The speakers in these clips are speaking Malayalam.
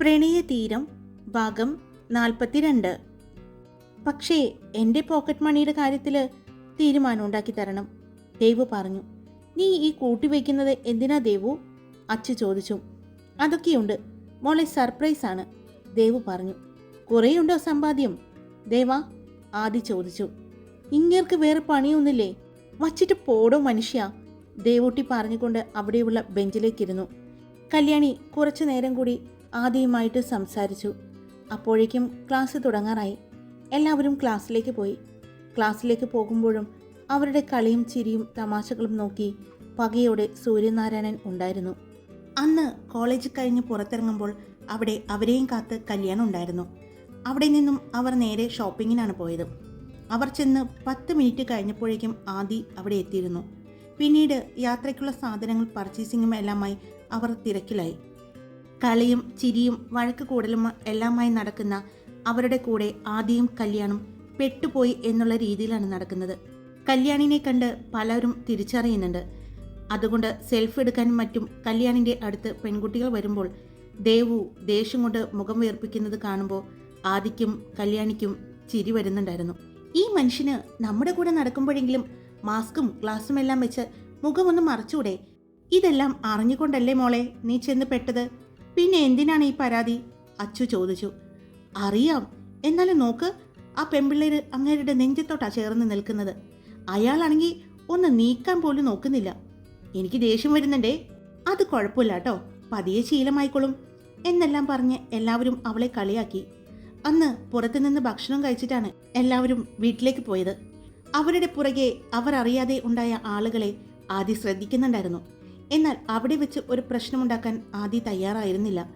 പ്രണയതീരം ഭാഗം നാൽപ്പത്തിരണ്ട്. പക്ഷേ എന്റെ പോക്കറ്റ് മണിയുടെ കാര്യത്തിൽ തീരുമാനം ഉണ്ടാക്കി തരണം ദേവു പറഞ്ഞു. നീ ഈ കൂട്ടിവെക്കുന്നത് എന്തിനാ ദേവു? അച്ഛ ചോദിച്ചു. അതൊക്കെയുണ്ട്. മോളെ സർപ്രൈസ് ആണ് ദേവു പറഞ്ഞു. കുറേയുണ്ടോ സമ്പാദ്യം? ദേവ ആദി ചോദിച്ചു. ഇങ്ങേർക്ക് വേറെ പണിയൊന്നില്ലേ വച്ചിട്ട് പോടോ മനുഷ്യ ദേവൂട്ടി പറഞ്ഞുകൊണ്ട് അവിടെയുള്ള ബെഞ്ചിലേക്കിരുന്നു. കല്യാണി കുറച്ചു നേരം കൂടി ആദിയുമായിട്ട് സംസാരിച്ചു. അപ്പോഴേക്കും ക്ലാസ് തുടങ്ങാറായി. എല്ലാവരും ക്ലാസ്സിലേക്ക് പോയി. ക്ലാസ്സിലേക്ക് പോകുമ്പോഴും അവരുടെ കളിയും ചിരിയും തമാശകളും നോക്കി പകയോടെ സൂര്യനാരായണൻ ഉണ്ടായിരുന്നു. അന്ന് കോളേജ് കഴിഞ്ഞ് പുറത്തിറങ്ങുമ്പോൾ അവിടെ അവരെയും കാത്ത് കല്യാണം ഉണ്ടായിരുന്നു. അവിടെ നിന്നും അവർ നേരെ ഷോപ്പിങ്ങിനാണ് പോയത്. അവർ ചെന്ന് പത്ത് മിനിറ്റ് കഴിഞ്ഞപ്പോഴേക്കും ആദി അവിടെ എത്തിയിരുന്നു. പിന്നീട് യാത്രയ്ക്കുള്ള സാധനങ്ങൾ പർച്ചേസിങ്ങും എല്ലാമായി അവർ തിരക്കിലായി. കളിയും ചിരിയും വഴക്ക് കൂടലും എല്ലാമായി നടക്കുന്ന അവരുടെ കൂടെ ആദ്യം കല്യാണം പെട്ടുപോയി എന്നുള്ള രീതിയിലാണ് നടക്കുന്നത്. കല്യാണിനെ കണ്ട് പലരും തിരിച്ചറിയുന്നുണ്ട്. അതുകൊണ്ട് സെൽഫി എടുക്കാനും മറ്റും കല്യാണിന്റെ അടുത്ത് പെൺകുട്ടികൾ വരുമ്പോൾ ദേവു ദേഷ്യം കൊണ്ട് മുഖം വീർപ്പിക്കുന്നത് കാണുമ്പോൾ ആദിക്കും കല്യാണിക്കും ചിരി വരുന്നുണ്ടായിരുന്നു. ഈ മനുഷ്യന് നമ്മുടെ കൂടെ നടക്കുമ്പോഴെങ്കിലും മാസ്കും ഗ്ലാസും എല്ലാം വെച്ച് മുഖമൊന്നും മറച്ചൂടെ? ഇതെല്ലാം അറിഞ്ഞുകൊണ്ടല്ലേ മോളെ നീ ചെന്ന് പെട്ടത്? പിന്നെ എന്തിനാണ് ഈ പരാതി? അച്ചു ചോദിച്ചു. അറിയാം. എന്നാലും നോക്ക് ആ പെമ്പിള്ളേര് അങ്ങേരുടെ നെഞ്ചത്തോട്ടാ ചേർന്ന് നിൽക്കുന്നത്. അയാളാണെങ്കിൽ ഒന്ന് നീക്കാൻ പോലും നോക്കുന്നില്ല. എനിക്ക് ദേഷ്യം വരുന്നുണ്ടേ. അത് കുഴപ്പമില്ല കേട്ടോ പതിയെ ശീലമായിക്കോളും എന്നെല്ലാം പറഞ്ഞ് എല്ലാവരും അവളെ കളിയാക്കി. അന്ന് പുറത്തുനിന്ന് ഭക്ഷണം കഴിച്ചിട്ടാണ് എല്ലാവരും വീട്ടിലേക്ക് പോയത്. അവരുടെ പുറകെ അവർ അറിയാതെ ഉണ്ടായ ആളുകളെ ആദ്യം ശ്രദ്ധിക്കുന്നുണ്ടായിരുന്നു. എന്നാൽ അവിടെ വെച്ച് ഒരു പ്രശ്നമുണ്ടാക്കാൻ ആദി തയ്യാറായിരുന്നില്ല.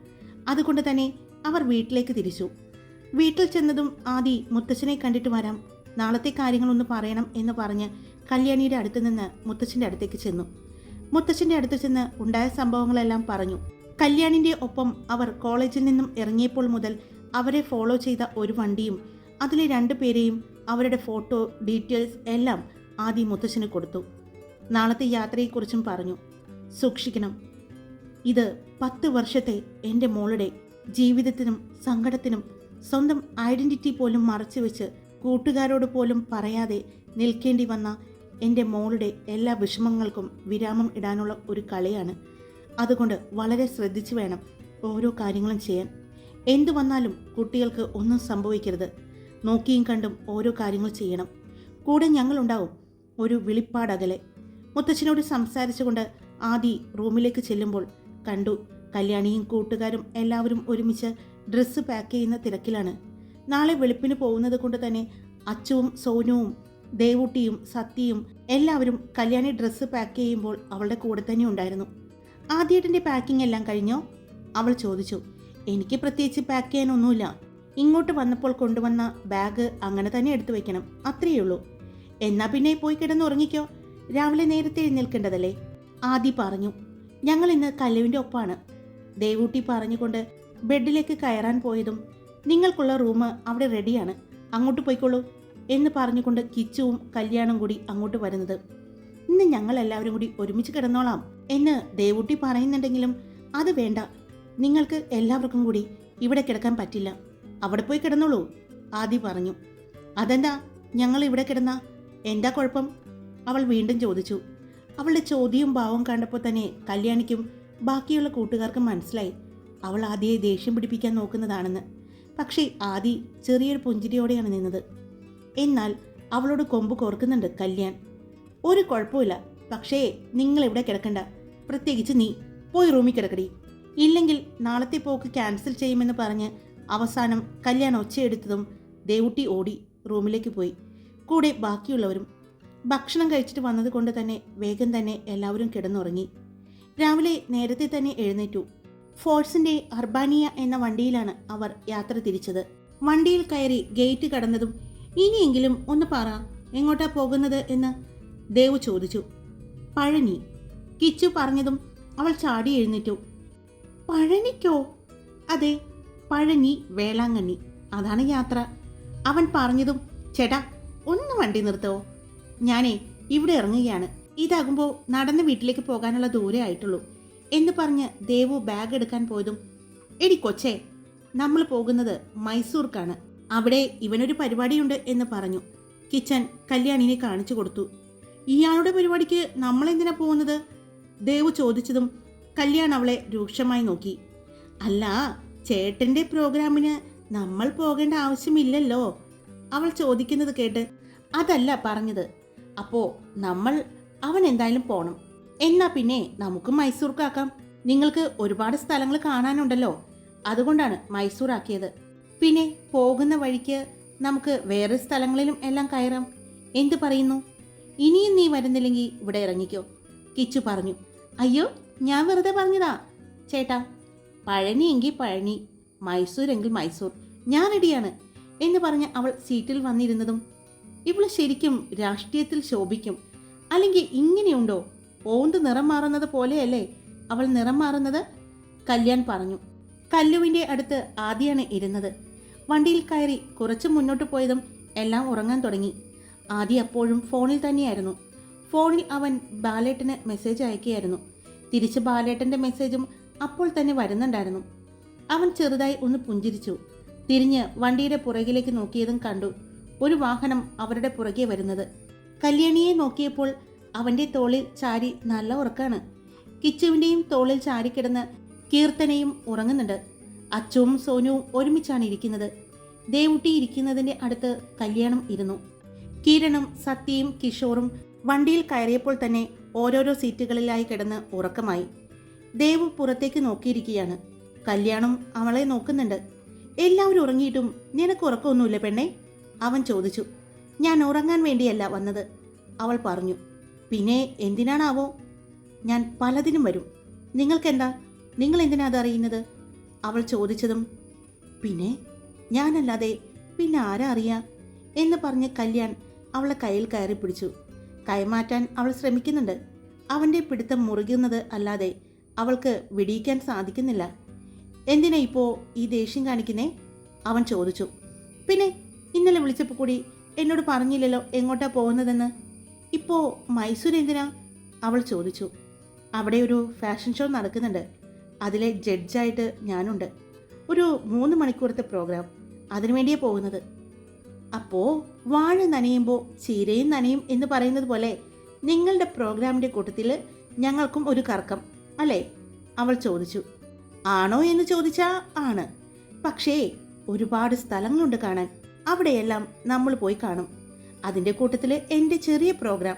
അതുകൊണ്ട് തന്നെ അവർ വീട്ടിലേക്ക് തിരിച്ചു. വീട്ടിൽ ചെന്നതും ആദി മുത്തച്ഛനെ കണ്ടിട്ട് വരാം നാളത്തെ കാര്യങ്ങളൊന്ന് പറയണം എന്ന് പറഞ്ഞ് കല്യാണിയുടെ അടുത്ത് നിന്ന് മുത്തച്ഛന്റെ അടുത്തേക്ക് ചെന്നു. മുത്തച്ഛന്റെ അടുത്ത് ചെന്ന് ഉണ്ടായ സംഭവങ്ങളെല്ലാം പറഞ്ഞു. കല്യാണിന്റെ ഒപ്പം അവർ കോളേജിൽ നിന്നും ഇറങ്ങിയപ്പോൾ മുതൽ അവരെ ഫോളോ ചെയ്ത ഒരു വണ്ടിയും അതിലെ രണ്ടു പേരെയും അവരുടെ ഫോട്ടോ ഡീറ്റെയിൽസ് എല്ലാം ആദി മുത്തച്ഛന് കൊടുത്തു. നാളത്തെ യാത്രയെക്കുറിച്ചും പറഞ്ഞു. സൂക്ഷിക്കണം. ഇത് പത്ത് വർഷത്തെ എന്റെ മോളുടെ ജീവിതത്തിനും സങ്കടത്തിനും സ്വന്തം ഐഡന്റിറ്റി പോലും മറച്ചു വെച്ച് കൂട്ടുകാരോട് പോലും പറയാതെ നിൽക്കേണ്ടി വന്ന എന്റെ മോളുടെ എല്ലാ വിഷമങ്ങൾക്കും വിരാമം ഇടാനുള്ള ഒരു കളിയാണ്. അതുകൊണ്ട് വളരെ ശ്രദ്ധിച്ചു വേണം ഓരോ കാര്യങ്ങളും ചെയ്യാൻ. എന്തു വന്നാലും കുട്ടികൾക്ക് ഒന്നും സംഭവിക്കരുത്. നോക്കിയും കണ്ടും ഓരോ കാര്യങ്ങൾ ചെയ്യണം. കൂടെ ഞങ്ങളുണ്ടാവും. ഒരു വിളിപ്പാടകലെ. മുത്തച്ഛനോട് സംസാരിച്ചുകൊണ്ട് ആദി റൂമിലേക്ക് ചെല്ലുമ്പോൾ കണ്ടു കല്യാണിയും കൂട്ടുകാരും എല്ലാവരും ഒരുമിച്ച് ഡ്രസ്സ് പാക്ക് ചെയ്യുന്ന തിരക്കിലാണ്. നാളെ വെളുപ്പിന് പോകുന്നത് കൊണ്ട് തന്നെ അച്ചുവും സോനുവും ദേവൂട്ടിയും സത്യയും എല്ലാവരും കല്യാണി ഡ്രസ്സ് പാക്ക് ചെയ്യുമ്പോൾ അവളുടെ കൂടെ തന്നെ ഉണ്ടായിരുന്നു. ആദ്യേട്ടന്റെ പാക്കിംഗ് എല്ലാം കഴിഞ്ഞോ? അവൾ ചോദിച്ചു. എനിക്ക് പ്രത്യേകിച്ച് പാക്ക് ചെയ്യാനൊന്നുമില്ല. ഇങ്ങോട്ട് വന്നപ്പോൾ കൊണ്ടുവന്ന ബാഗ് അങ്ങനെ തന്നെ എടുത്തു വെക്കണം. അത്രയേ ഉള്ളൂ. എന്നാ പിന്നെ പോയി കിടന്നുറങ്ങിക്കോ. രാവിലെ നേരത്തെ എഴുന്നേൽക്കേണ്ടതല്ലേ? ആദി പറഞ്ഞു ഞങ്ങൾ ഇന്ന് കല്ലുവിന്റെ ഒപ്പാണ്. ദേവൂട്ടി പറഞ്ഞുകൊണ്ട് ബെഡിലേക്ക് കയറാൻ പോയതും നിങ്ങൾക്കുള്ള റൂം അവിടെ റെഡിയാണ്. അങ്ങോട്ട് പോയിക്കോളൂ എന്ന് പറഞ്ഞുകൊണ്ട് കിച്ചുവും കല്യാണം കൂടി അങ്ങോട്ട് വരുന്നത്. ഇന്ന് ഞങ്ങൾ എല്ലാവരും കൂടി ഒരുമിച്ച് കിടന്നോളാം എന്ന് ദേവൂട്ടി പറയുന്നുണ്ടെങ്കിലും അത് വേണ്ട. നിങ്ങൾക്ക് എല്ലാവർക്കും കൂടി ഇവിടെ കിടക്കാൻ പറ്റില്ല. അവിടെ പോയി കിടന്നോളൂ ആദി പറഞ്ഞു. അതെന്താ? ഞങ്ങൾ ഇവിടെ കിടന്ന? എന്താ കുഴപ്പം? അവൾ വീണ്ടും ചോദിച്ചു. അവളുടെ ചോദ്യവും ഭാവം കണ്ടപ്പോൾ തന്നെ കല്യാണിക്കും ബാക്കിയുള്ള കൂട്ടുകാർക്കും മനസ്സിലായി. അവൾ ആദിയെ ദേഷ്യം പിടിപ്പിക്കാൻ നോക്കുന്നതാണെന്ന്. പക്ഷേ ആദി ചെറിയൊരു പുഞ്ചിരിയോടെയാണ് നിന്നത്. എന്നാൽ അവളോട് കൊമ്പ് കോർക്കുന്നുണ്ട് കല്യാൺ. ഒരു കുഴപ്പമില്ല പക്ഷേ നിങ്ങൾ ഇവിടെ കിടക്കണ്ട. പ്രത്യേകിച്ച് നീ പോയി റൂമിൽ കിടക്കടി. ഇല്ലെങ്കിൽ നാളത്തെ പോക്ക് ക്യാൻസൽ ചെയ്യുമെന്ന് പറഞ്ഞ് അവസാനം കല്യാൺ ഒച്ചയെടുത്തതും ദേവുട്ടി ഓടി റൂമിലേക്ക് പോയി. കൂടെ ബാക്കിയുള്ളവരും ഭക്ഷണം കഴിച്ചിട്ട് വന്നത് കൊണ്ട് തന്നെ വേഗം തന്നെ എല്ലാവരും കിടന്നുറങ്ങി. രാവിലെ നേരത്തെ തന്നെ എഴുന്നേറ്റു. ഫോഴ്സിന്റെ അർബാനിയ എന്ന വണ്ടിയിലാണ് അവർ യാത്ര തിരിച്ചത്. വണ്ടിയിൽ കയറി ഗേറ്റ് കടന്നതും ഇനിയെങ്കിലും ഒന്ന് പറ എങ്ങോട്ടാ പോകുന്നത്? എന്ന് ദേവ് ചോദിച്ചു. പഴനി കിച്ചു പറഞ്ഞതും അവൾ ചാടി എഴുന്നേറ്റു. പഴനിക്കോ? അതെ പഴനി വേളാങ്കണ്ണി. അതാണ് യാത്ര. അവൻ പറഞ്ഞതും ചേട്ടാ ഒന്ന് വണ്ടി നിർത്തോ. ഞാനേ ഇവിടെ ഇറങ്ങുകയാണ്. ഇതാകുമ്പോൾ നടന്ന് വീട്ടിലേക്ക് പോകാനുള്ള ദൂരെ ആയിട്ടുള്ളൂ എന്ന് പറഞ്ഞ് ദേവു ബാഗ് എടുക്കാൻ പോയതും എടി കൊച്ചേ നമ്മൾ പോകുന്നത് മൈസൂർക്കാണ്. അവിടെ ഇവനൊരു പരിപാടിയുണ്ട് എന്ന് പറഞ്ഞു. കിച്ചൻ കല്യാണിനെ കാണിച്ചു കൊടുത്തു. ഇയാളുടെ പരിപാടിക്ക് നമ്മൾ എന്തിനാ പോകുന്നത്? ദേവു ചോദിച്ചതും കല്യാൺ അവളെ രൂക്ഷമായി നോക്കി. അല്ല ചേട്ടന്റെ പ്രോഗ്രാമിന് നമ്മൾ പോകേണ്ട ആവശ്യമില്ലല്ലോ. അവൾ ചോദിക്കുന്നത് കേട്ട് അതല്ല പറഞ്ഞത് അപ്പോ നമ്മൾ അവൻ എന്തായാലും പോണം. എന്നാ പിന്നെ നമുക്ക് മൈസൂർക്കാക്കാം. നിങ്ങൾക്ക് ഒരുപാട് സ്ഥലങ്ങൾ കാണാനുണ്ടല്ലോ. അതുകൊണ്ടാണ് മൈസൂർ ആക്കിയത് പിന്നെ പോകുന്ന വഴിക്ക് നമുക്ക് വേറെ സ്ഥലങ്ങളിലും എല്ലാം കയറാം. എന്ത് പറയുന്നു? ഇനിയും നീ വരുന്നില്ലെങ്കിൽ ഇവിടെ ഇറങ്ങിക്കോ. കിച്ചു പറഞ്ഞു. അയ്യോ ഞാൻ വെറുതെ പറഞ്ഞതാ. ചേട്ടാ പഴനി എങ്കിൽ പഴനി. മൈസൂർ എങ്കിൽ മൈസൂർ. ഞാൻ റെഡിയാണ് എന്ന് പറഞ്ഞ് അവൾ സീറ്റിൽ വന്നിരുന്നതും ഇവൾ ശരിക്കും രാഷ്ട്രീയത്തിൽ ശോഭിക്കും. അല്ലെങ്കിൽ ഇങ്ങനെയുണ്ടോ? ഓന്ത് നിറം മാറുന്നത് പോലെയല്ലേ? അവൾ നിറം മാറുന്നത്? കല്യാൺ പറഞ്ഞു. കല്ലുവിന്റെ അടുത്ത് ആദ്യമാണ് ഇരുന്നത്. വണ്ടിയിൽ കയറി കുറച്ച് മുന്നോട്ട് പോയതും എല്ലാം ഉറങ്ങാൻ തുടങ്ങി. ആദ്യ അപ്പോഴും ഫോണിൽ തന്നെയായിരുന്നു. ഫോണിൽ അവൻ ബാലേട്ടന് മെസ്സേജ് അയക്കുകയായിരുന്നു. തിരിച്ച് ബാലേട്ടന്റെ മെസ്സേജും അപ്പോൾ തന്നെ വരുന്നുണ്ടായിരുന്നു. അവൻ ചെറുതായി ഒന്ന് പുഞ്ചിരിച്ചു. തിരിഞ്ഞ് വണ്ടിയുടെ പുറകിലേക്ക് നോക്കിയതും കണ്ടു. ഒരു വാഹനം അവരുടെ പുറകെ വരുന്നത്. കല്യാണിയെ നോക്കിയപ്പോൾ അവന്റെ തോളിൽ ചാരി നല്ല ഉറക്കാണ്. കിച്ചുവിന്റെയും തോളിൽ ചാരിക്കിടന്ന് കീർത്തനയും ഉറങ്ങുന്നുണ്ട്. അച്ചുവും സോനുവും ഒരുമിച്ചാണ് ഇരിക്കുന്നത്. ദേവുട്ടി ഇരിക്കുന്നതിന്റെ അടുത്ത് കല്യാണം ഇരുന്നു. കിരണും സത്യയും കിഷോറും വണ്ടിയിൽ കയറിയപ്പോൾ തന്നെ ഓരോരോ സീറ്റുകളിലായി കിടന്ന് ഉറക്കമായി. ദേവു പുറത്തേക്ക് നോക്കിയിരിക്കുകയാണ്. കല്യാണം അവളെ നോക്കുന്നുണ്ട്. എല്ലാവരും ഉറങ്ങിയിട്ടും നിനക്ക് ഉറക്കമൊന്നുമില്ല പെണ്ണേ. അവൻ ചോദിച്ചു ഞാൻ ഉറങ്ങാൻ വേണ്ടിയല്ല വന്നത്. അവൾ പറഞ്ഞു പിന്നെ എന്തിനാണാവോ? ഞാൻ പലതിനും വരും. നിങ്ങൾക്കെന്താ? നിങ്ങൾ എന്തിനാ അതറിയുന്നത് അവൾ ചോദിച്ചതും പിന്നെ ഞാനല്ലാതെ പിന്നെ ആരാ അറിയാ? എന്ന് പറഞ്ഞ് കല്യാൺ അവളെ കയ്യിൽ കയറി പിടിച്ചു. കൈമാറ്റാൻ അവൾ ശ്രമിക്കുന്നുണ്ട്. അവന്റെ പിടുത്തം മുറുകുന്നത് അല്ലാതെ അവൾക്ക് വിടിയിക്കാൻ സാധിക്കുന്നില്ല. എന്തിനാ ഇപ്പോൾ ഈ ദേഷ്യം കാണിക്കുന്നേ? അവൻ ചോദിച്ചു. പിന്നെ ഇന്നലെ വിളിച്ചപ്പോൾ കൂടി എന്നോട് പറഞ്ഞില്ലല്ലോ എങ്ങോട്ടാ പോകുന്നതെന്ന്. ഇപ്പോൾ മൈസൂർ എന്തിനാ? അവൾ ചോദിച്ചു. അവിടെ ഒരു ഫാഷൻ ഷോ നടക്കുന്നുണ്ട്. അതിലെ ജഡ്ജായിട്ട് ഞാനുണ്ട്. ഒരു മൂന്ന് മണിക്കൂറത്തെ പ്രോഗ്രാം. അതിനു വേണ്ടിയേ പോകുന്നത്. അപ്പോ വാഴ നനയുമ്പോൾ ചീരയും നനയും എന്ന് പറയുന്നത് പോലെ നിങ്ങളുടെ പ്രോഗ്രാമിന്റെ കൂട്ടത്തിൽ ഞങ്ങൾക്കും ഒരു കറക്കം അല്ലേ? അവൾ ചോദിച്ചു. ആണോ എന്ന് ചോദിച്ചാ ആണ്. പക്ഷേ ഒരുപാട് സ്ഥലങ്ങളുണ്ട് കാണാൻ. അവിടെയെല്ലാം നമ്മൾ പോയി കാണും. അതിന്റെ കൂട്ടത്തിൽ എന്റെ ചെറിയ പ്രോഗ്രാം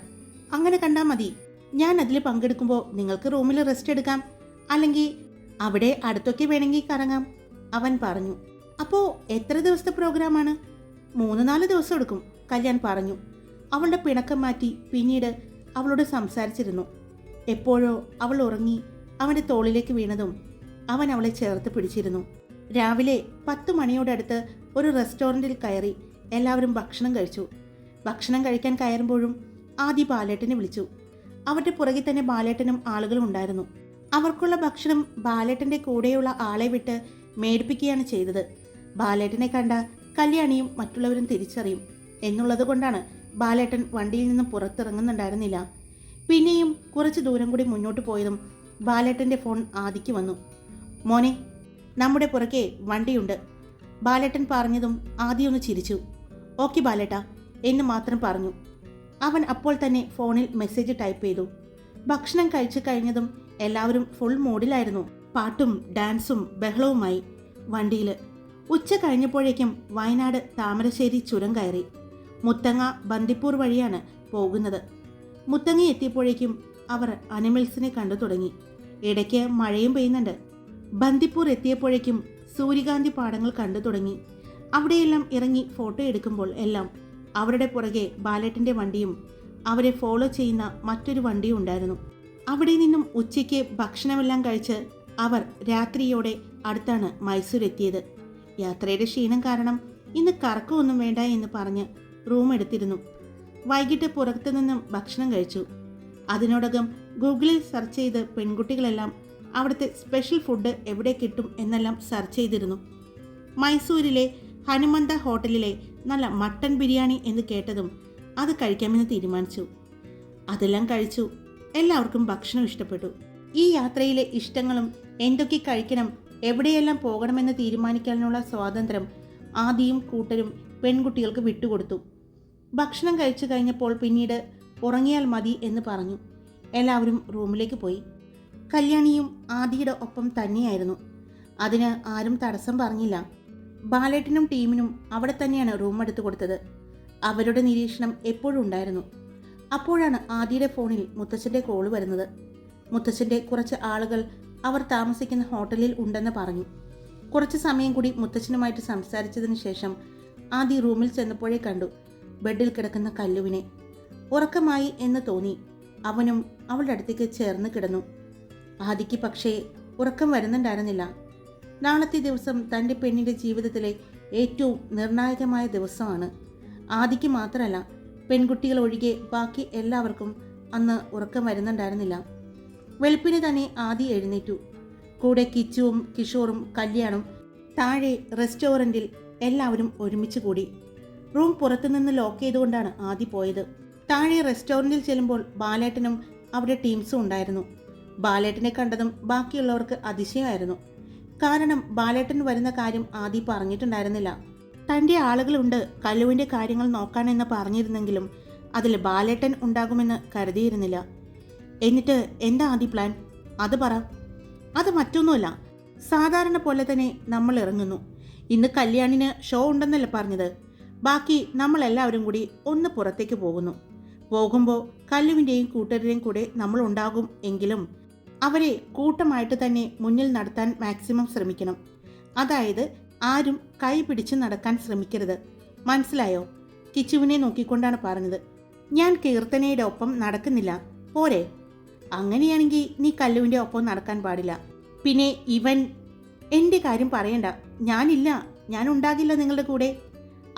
അങ്ങനെ കണ്ടാൽ മതി. ഞാൻ അതിൽ പങ്കെടുക്കുമ്പോൾ നിങ്ങൾക്ക് റൂമിൽ റെസ്റ്റ് എടുക്കാം. അല്ലെങ്കിൽ അവിടെ അടുത്തൊക്കെ വേണമെങ്കിൽ കറങ്ങാം. അവൻ പറഞ്ഞു. അപ്പോൾ എത്ര ദിവസത്തെ പ്രോഗ്രാമാണ് മൂന്ന് നാല് ദിവസം എടുക്കും കല്യാൺ പറഞ്ഞു. അവളുടെ പിണക്കം മാറ്റി പിന്നീട് അവളോട് സംസാരിച്ചിരുന്നു. എപ്പോഴോ അവൾ ഉറങ്ങി അവന്റെ തോളിലേക്ക് വീണതും അവൻ അവളെ ചേർത്ത് പിടിച്ചിരുന്നു. രാവിലെ പത്ത് മണിയോടടുത്ത് ഒരു റെസ്റ്റോറന്റിൽ കയറി എല്ലാവരും ഭക്ഷണം കഴിച്ചു. ഭക്ഷണം കഴിക്കാൻ കയറുമ്പോഴും ആദ്യ ബാലേട്ടനെ വിളിച്ചു. അവരുടെ പുറകെ തന്നെ ബാലേട്ടനും ആളുകളും ഉണ്ടായിരുന്നു. അവർക്കുള്ള ഭക്ഷണം ബാലേട്ടന്റെ കൂടെയുള്ള ആളെ വിട്ട് മേടിപ്പിക്കുകയാണ് ചെയ്തത്. ബാലേട്ടനെ കണ്ട കല്യാണിയും മറ്റുള്ളവരും തിരിച്ചറിയും. എന്നുള്ളത് കൊണ്ടാണ് ബാലേട്ടൻ വണ്ടിയിൽ നിന്നും പുറത്തിറങ്ങുന്നുണ്ടായിരുന്നില്ല. പിന്നെയും കുറച്ച് ദൂരം കൂടി മുന്നോട്ട് പോയതും ബാലേട്ടന്റെ ഫോൺ ആദിക്ക് വന്നു. മോനെ നമ്മുടെ പുറകെ വണ്ടിയുണ്ട്. ബാലേട്ടൻ പറഞ്ഞതും ആദ്യം ഒന്ന് ചിരിച്ചു. ഓക്കെ ബാലേട്ട എന്ന് മാത്രം പറഞ്ഞു. അവൻ അപ്പോൾ തന്നെ ഫോണിൽ മെസ്സേജ് ടൈപ്പ് ചെയ്തു. ഭക്ഷണം കഴിച്ചു കഴിഞ്ഞതും എല്ലാവരും ഫുൾ മൂഡിലായിരുന്നു. പാട്ടും ഡാൻസും ബഹളവുമായി വണ്ടിയിൽ ഉച്ച കഴിഞ്ഞപ്പോഴേക്കും വയനാട് താമരശ്ശേരി ചുരം കയറി. മുത്തങ്ങ ബന്ദിപ്പൂർ വഴിയാണ് പോകുന്നത്. മുത്തങ്ങ എത്തിയപ്പോഴേക്കും അവർ അനിമൽസിനെ കണ്ടു തുടങ്ങി. ഇടയ്ക്ക് മഴയും പെയ്യുന്നുണ്ട്. ബന്ദിപ്പൂർ എത്തിയപ്പോഴേക്കും സൂര്യകാന്തി പാടങ്ങൾ കണ്ടു തുടങ്ങി. അവിടെയെല്ലാം ഇറങ്ങി ഫോട്ടോ എടുക്കുമ്പോൾ എല്ലാം അവരുടെ പുറകെ ബാലറ്റിന്റെ വണ്ടിയും അവരെ ഫോളോ ചെയ്യുന്ന മറ്റൊരു വണ്ടിയും ഉണ്ടായിരുന്നു. അവിടെ നിന്നും ഉച്ചയ്ക്ക് ഭക്ഷണമെല്ലാം കഴിച്ച് അവർ രാത്രിയോടെ അടുത്താണ് മൈസൂർ എത്തിയത് യാത്രയുടെ ക്ഷീണം കാരണം ഇന്ന് കറക്കമൊന്നും വേണ്ട എന്ന് പറഞ്ഞ് റൂം എടുത്തിരുന്നു. വൈകിട്ട് പുറത്തു നിന്നും ഭക്ഷണം കഴിച്ചു. അതിനോടകം ഗൂഗിളിൽ സെർച്ച് ചെയ്ത് പെൺകുട്ടികളെല്ലാം അവിടുത്തെ സ്പെഷ്യൽ ഫുഡ് എവിടെ കിട്ടും എന്നെല്ലാം സെർച്ച് ചെയ്തിരുന്നു. മൈസൂരിലെ ഹനുമന്ത ഹോട്ടലിലെ നല്ല മട്ടൺ ബിരിയാണി എന്ന് കേട്ടതും അത് കഴിക്കാമെന്ന് തീരുമാനിച്ചു. അതെല്ലാം കഴിച്ചു. എല്ലാവർക്കും ഭക്ഷണം ഇഷ്ടപ്പെട്ടു. ഈ യാത്രയിലെ ഇഷ്ടങ്ങളും എന്തൊക്കെ കഴിക്കണം എവിടെയെല്ലാം പോകണമെന്ന് തീരുമാനിക്കാനുള്ള സ്വാതന്ത്ര്യം ആദിയും കൂട്ടരും പെൺകുട്ടികൾക്ക് വിട്ടുകൊടുത്തു. ഭക്ഷണം കഴിച്ചു കഴിഞ്ഞപ്പോൾ പിന്നീട് ഉറങ്ങിയാൽ മതി എന്ന് പറഞ്ഞു. എല്ലാവരും റൂമിലേക്ക് പോയി. കല്യാണിയും ആദിയുടെ ഒപ്പം തന്നെയായിരുന്നു. അതിന് ആരും തടസ്സം പറഞ്ഞില്ല. ബാലേട്ടിനും ടീമിനും അവിടെ തന്നെയാണ് റൂം എടുത്തു കൊടുത്തത്. അവരുടെ നിരീക്ഷണം എപ്പോഴും ഉണ്ടായിരുന്നു. അപ്പോഴാണ് ആദിയുടെ ഫോണിൽ മുത്തച്ഛന്റെ കോൾ വരുന്നത്. മുത്തച്ഛന്റെ കുറച്ച് ആളുകൾ അവർ താമസിക്കുന്ന ഹോട്ടലിൽ ഉണ്ടെന്ന് പറഞ്ഞു. കുറച്ച് സമയം കൂടി മുത്തച്ഛനുമായിട്ട് സംസാരിച്ചതിന് ശേഷം ആദി റൂമിൽ ചെന്നപ്പോഴേ കണ്ടു ബെഡിൽ കിടക്കുന്ന കല്ലുവിനെ. ഉറക്കമായി എന്ന് തോന്നി. അവനും അവളുടെ അടുത്തേക്ക് ചേർന്ന് കിടന്നു. ആദിക്ക് പക്ഷേ ഉറക്കം വരുന്നുണ്ടായിരുന്നില്ല. നാളത്തെ ദിവസം തന്റെ പെണ്ണിന്റെ ജീവിതത്തിലെ ഏറ്റവും നിർണായകമായ ദിവസമാണ്. ആദിക്ക് മാത്രമല്ല പെൺകുട്ടികൾ ഒഴികെ ബാക്കി എല്ലാവർക്കും അന്ന് ഉറക്കം വരുന്നുണ്ടായിരുന്നില്ല. വെളുപ്പിന് തന്നെ ആദി എഴുന്നേറ്റു. കൂടെ കിച്ചുവും കിഷോറും കല്യാണും താഴെ റെസ്റ്റോറന്റിൽ എല്ലാവരും ഒരുമിച്ച് കൂടി. റൂം പുറത്തുനിന്ന് ലോക്ക് ചെയ്തുകൊണ്ടാണ് ആദി പോയത്. താഴെ റെസ്റ്റോറന്റിൽ ചെല്ലുമ്പോൾ ബാലേട്ടനും അവിടെ ടീംസും ഉണ്ടായിരുന്നു. ബാലേട്ടനെ കണ്ടതും ബാക്കിയുള്ളവർക്ക് അതിശയമായിരുന്നു. കാരണം ബാലേട്ടൻ വരുന്ന കാര്യം ആദി പറഞ്ഞിട്ടുണ്ടായിരുന്നില്ല. തന്റെ ആളുകളുണ്ട് കല്ലുവിന്റെ കാര്യങ്ങൾ നോക്കാനെന്ന് പറഞ്ഞിരുന്നെങ്കിലും അതിൽ ബാലേട്ടൻ ഉണ്ടാകുമെന്ന് കരുതിയിരുന്നില്ല. എന്നിട്ട് എന്താ ആദി പ്ലാൻ അത് പറ. അത് മറ്റൊന്നുമല്ല. സാധാരണ പോലെ തന്നെ നമ്മൾ ഇറങ്ങുന്നു. ഇന്ന് കല്യാണിന് ഷോ ഉണ്ടെന്നല്ലേ പറഞ്ഞത്. ബാക്കി നമ്മളെല്ലാവരും കൂടി ഒന്ന് പുറത്തേക്ക് പോകുന്നു. പോകുമ്പോൾ കല്ലുവിന്റെയും കൂട്ടരുടെയും കൂടെ നമ്മൾ ഉണ്ടാകും എങ്കിലും അവരെ കൂട്ടമായിട്ട് തന്നെ മുന്നിൽ നടത്താൻ മാക്സിമം ശ്രമിക്കണം. അതായത് ആരും കൈ പിടിച്ച് നടക്കാൻ ശ്രമിക്കരുത്. മനസ്സിലായോ? കിച്ചുവിനെ നോക്കിക്കൊണ്ടാണ് പറഞ്ഞത്. ഞാൻ കീർത്തനയുടെ ഒപ്പം നടക്കുന്നില്ല. പോരെ. അങ്ങനെയാണെങ്കിൽ നീ കല്ലുവിന്റെ ഒപ്പം നടക്കാൻ പാടില്ല. പിന്നെ ഇവൻ എന്റെ കാര്യം പറയണ്ട. ഞാനില്ല. ഞാൻ ഉണ്ടാകില്ല നിങ്ങളുടെ കൂടെ.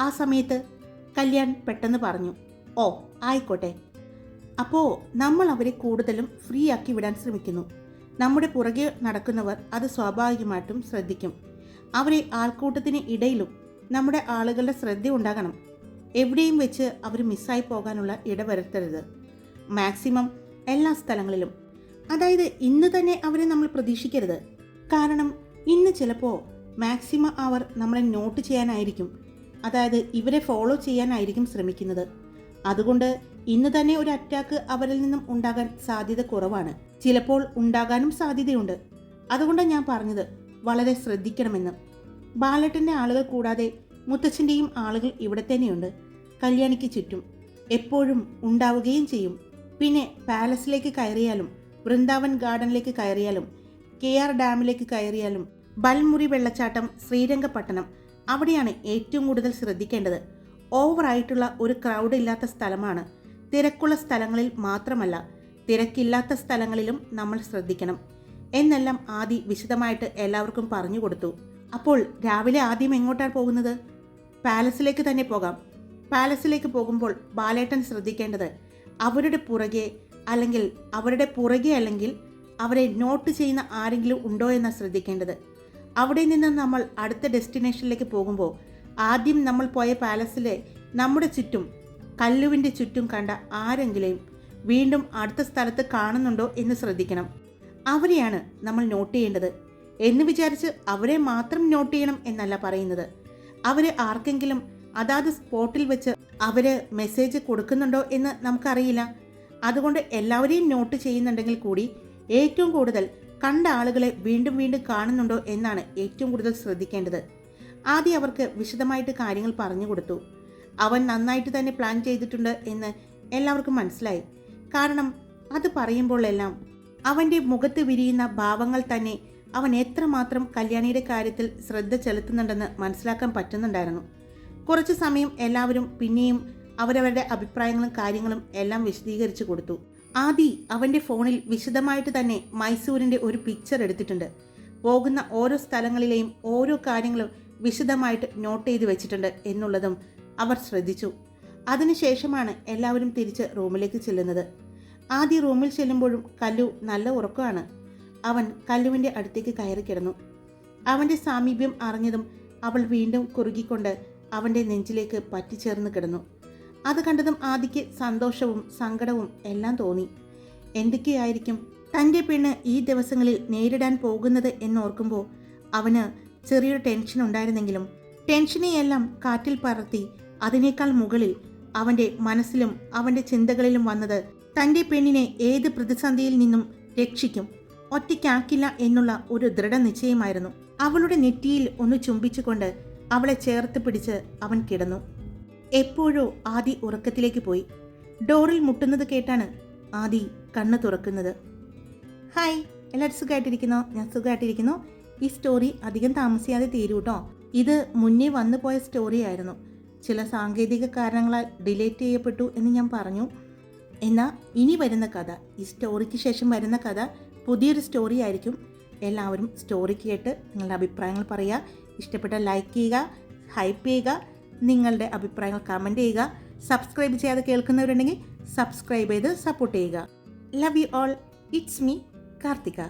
ആ സമയത്ത് കല്യാൺ പെട്ടെന്ന് പറഞ്ഞു. ഓ ആയിക്കോട്ടെ. അപ്പോൾ നമ്മൾ അവരെ കൂടുതലും ഫ്രീ ആക്കി വിടാൻ ശ്രമിക്കുന്നു. നമ്മുടെ പുറകെ നടക്കുന്നവർ അത് സ്വാഭാവികമായിട്ടും ശ്രദ്ധിക്കും. അവരെ ആൾക്കൂട്ടത്തിന് ഇടയിലും നമ്മുടെ ആളുകളുടെ ശ്രദ്ധ ഉണ്ടാകണം. എവിടെയും വെച്ച് അവർ മിസ്സായി പോകാനുള്ള ഇടവരുത്തരുത്. മാക്സിമം എല്ലാ സ്ഥലങ്ങളിലും. അതായത് ഇന്ന് തന്നെ അവരെ നമ്മൾ പ്രതീക്ഷിക്കരുത്. കാരണം ഇന്ന് ചിലപ്പോൾ മാക്സിമം അവർ നമ്മളെ നോട്ട് ചെയ്യാനായിരിക്കും. അതായത് ഇവരെ ഫോളോ ചെയ്യാനായിരിക്കും ശ്രമിക്കുന്നത്. അതുകൊണ്ട് ഇന്ന് തന്നെ ഒരു അറ്റാക്ക് അവരിൽ നിന്നും ഉണ്ടാകാൻ സാധ്യത കുറവാണ്. ചിലപ്പോൾ ഉണ്ടാകാനും സാധ്യതയുണ്ട്. അതുകൊണ്ടാണ് ഞാൻ പറഞ്ഞത് വളരെ ശ്രദ്ധിക്കണമെന്ന്. ബാലട്ടന്റെ ആളുകൾ കൂടാതെ മുത്തച്ഛന്റെയും ആളുകൾ ഇവിടെ തന്നെയുണ്ട്. കല്യാണിക്ക് ചുറ്റും എപ്പോഴും ഉണ്ടാവുകയും ചെയ്യും. പിന്നെ പാലസിലേക്ക് കയറിയാലും വൃന്ദാവൻ ഗാർഡനിലേക്ക് കയറിയാലും കെ ആർ ഡാമിലേക്ക് കയറിയാലും ബൽമുറി വെള്ളച്ചാട്ടം ശ്രീരംഗപട്ടണം അവിടെയാണ് ഏറ്റവും കൂടുതൽ ശ്രദ്ധിക്കേണ്ടത്. ഓവറായിട്ടുള്ള ഒരു ക്രൗഡ് ഇല്ലാത്ത സ്ഥലമാണ് തിരക്കുള്ള സ്ഥലങ്ങളിൽ മാത്രമല്ല തിരക്കില്ലാത്ത സ്ഥലങ്ങളിലും നമ്മൾ ശ്രദ്ധിക്കണം. എന്നെല്ലാം ആദി വിശദമായിട്ട് എല്ലാവർക്കും പറഞ്ഞു കൊടുത്തു. അപ്പോൾ രാവിലെ ആദ്യം എങ്ങോട്ടാണ് പോകുന്നത്? പാലസിലേക്ക് തന്നെ പോകാം. പാലസിലേക്ക് പോകുമ്പോൾ ബാലേട്ടൻ ശ്രദ്ധിക്കേണ്ടത് അവരുടെ പുറകെ അല്ലെങ്കിൽ അവരുടെ പുറകെ അല്ലെങ്കിൽ അവരെ നോട്ട് ചെയ്യുന്ന ആരെങ്കിലും ഉണ്ടോ എന്നാണ് ശ്രദ്ധിക്കേണ്ടത്. അവിടെ നിന്ന് നമ്മൾ അടുത്ത ഡെസ്റ്റിനേഷനിലേക്ക് പോകുമ്പോൾ ആദ്യം നമ്മൾ പോയ പാലസിലെ നമ്മുടെ ചുറ്റും കല്ലുവിന്റെ ചുറ്റും കണ്ട ആരെങ്കിലും വീണ്ടും അടുത്ത സ്ഥലത്ത് കാണുന്നുണ്ടോ എന്ന് ശ്രദ്ധിക്കണം. അവരെയാണ് നമ്മൾ നോട്ട് ചെയ്യേണ്ടത്. എന്ന് വിചാരിച്ച് അവരെ മാത്രം നോട്ട് ചെയ്യണം എന്നല്ല പറയുന്നത്. അവർ ആർക്കെങ്കിലും അതാത് സ്പോട്ടിൽ വെച്ച് അവർ മെസ്സേജ് കൊടുക്കുന്നുണ്ടോ എന്ന് നമുക്കറിയില്ല. അതുകൊണ്ട് എല്ലാവരെയും നോട്ട് ചെയ്യുന്നുണ്ടെങ്കിൽ കൂടി ഏറ്റവും കൂടുതൽ കണ്ട ആളുകളെ വീണ്ടും വീണ്ടും കാണുന്നുണ്ടോ എന്നാണ് ഏറ്റവും കൂടുതൽ ശ്രദ്ധിക്കേണ്ടത്. ആദ്യം അവർക്ക് വിശദമായിട്ട് കാര്യങ്ങൾ പറഞ്ഞു കൊടുത്തു. അവൻ നന്നായിട്ട് തന്നെ പ്ലാൻ ചെയ്തിട്ടുണ്ട് എന്ന് എല്ലാവർക്കും മനസ്സിലായി. കാരണം അത് പറയുമ്പോഴെല്ലാം അവന്റെ മുഖത്ത് വിരിയുന്ന ഭാവങ്ങൾ തന്നെ അവൻ എത്രമാത്രം കല്യാണിയുടെ കാര്യത്തിൽ ശ്രദ്ധ ചെലുത്തുന്നുണ്ടെന്ന് മനസ്സിലാക്കാൻ പറ്റുന്നുണ്ടായിരുന്നു. കുറച്ച് സമയം എല്ലാവരും പിന്നെയും അവരവരുടെ അഭിപ്രായങ്ങളും കാര്യങ്ങളും എല്ലാം വിശദീകരിച്ചു കൊടുത്തു. ആദി അവന്റെ ഫോണിൽ വിശദമായിട്ട് തന്നെ മൈസൂരിന്റെ ഒരു പിക്ചർ എടുത്തിട്ടുണ്ട്. പോകുന്ന ഓരോ സ്ഥലങ്ങളിലെയും ഓരോ കാര്യങ്ങളും വിശദമായിട്ട് നോട്ട് ചെയ്ത് വെച്ചിട്ടുണ്ട് എന്നുള്ളതും അവർ ശ്രദ്ധിച്ചു. അതിനുശേഷമാണ് എല്ലാവരും തിരിച്ച് റൂമിലേക്ക് ചെല്ലുന്നത്. ആദ്യ റൂമിൽ ചെല്ലുമ്പോഴും കല്ലു നല്ല ഉറക്കമാണ്. അവൻ കല്ലുവിന്റെ അടുത്തേക്ക് കയറി കിടന്നു. അവന്റെ സാമീപ്യം അറിഞ്ഞതും അവൾ വീണ്ടും കുറുകിക്കൊണ്ട് അവന്റെ നെഞ്ചിലേക്ക് പറ്റിച്ചേർന്ന് കിടന്നു. അത് കണ്ടതും ആദിക്ക് സന്തോഷവും സങ്കടവും എല്ലാം തോന്നി. എന്തൊക്കെയായിരിക്കും തന്റെ പെണ്ണ് ഈ ദിവസങ്ങളിൽ നേരിടാൻ പോകുന്നത് എന്നോർക്കുമ്പോൾ അവന് ചെറിയൊരു ടെൻഷൻ ഉണ്ടായിരുന്നെങ്കിലും ടെൻഷനെയെല്ലാം കാറ്റിൽ പറത്തി അതിനേക്കാൾ മുകളിൽ അവന്റെ മനസ്സിലും അവന്റെ ചിന്തകളിലും വന്നത് തന്റെ പെണ്ണിനെ ഏത് പ്രതിസന്ധിയിൽ നിന്നും രക്ഷിക്കും ഒറ്റയ്ക്കാക്കില്ല എന്നുള്ള ഒരു ദൃഢനിശ്ചയമായിരുന്നു. അവളുടെ നെറ്റിയിൽ ഒന്ന് ചുംബിച്ചുകൊണ്ട് അവളെ ചേർത്ത് പിടിച്ച് അവൻ കിടന്നു. എപ്പോഴോ ആദി ഉറക്കത്തിലേക്ക് പോയി. ഡോറിൽ മുട്ടുന്നത് കേട്ടാണ് ആദി കണ്ണ് തുറക്കുന്നത്. ഹായ് എല്ലാവരും സുഖമായിട്ടിരിക്കുന്നു? ഞാൻ സുഖമായിട്ടിരിക്കുന്നു. ഈ സ്റ്റോറി അധികം താമസിയാതെ തീരൂട്ടോ? ഇത് മുന്നേ വന്നു പോയ സ്റ്റോറി ആയിരുന്നു ചില സാങ്കേതിക കാരണങ്ങളാൽ ഡിലേറ്റ് ചെയ്യപ്പെട്ടു എന്ന് ഞാൻ പറഞ്ഞു. എന്നാൽ ഇനി വരുന്ന കഥ ഈ സ്റ്റോറിക്ക് ശേഷം വരുന്ന കഥ പുതിയൊരു സ്റ്റോറി ആയിരിക്കും. എല്ലാവരും സ്റ്റോറി കേട്ട് നിങ്ങളുടെ അഭിപ്രായങ്ങൾ പറയുക. ഇഷ്ടപ്പെട്ട ലൈക്ക് ചെയ്യുക ഹൈപ്പ് ചെയ്യുക നിങ്ങളുടെ അഭിപ്രായങ്ങൾ കമന്റ് ചെയ്യുക. സബ്സ്ക്രൈബ് ചെയ്യാതെ കേൾക്കുന്നവരുണ്ടെങ്കിൽ സബ്സ്ക്രൈബ് ചെയ്ത് സപ്പോർട്ട് ചെയ്യുക. Love you all it's me Karthika.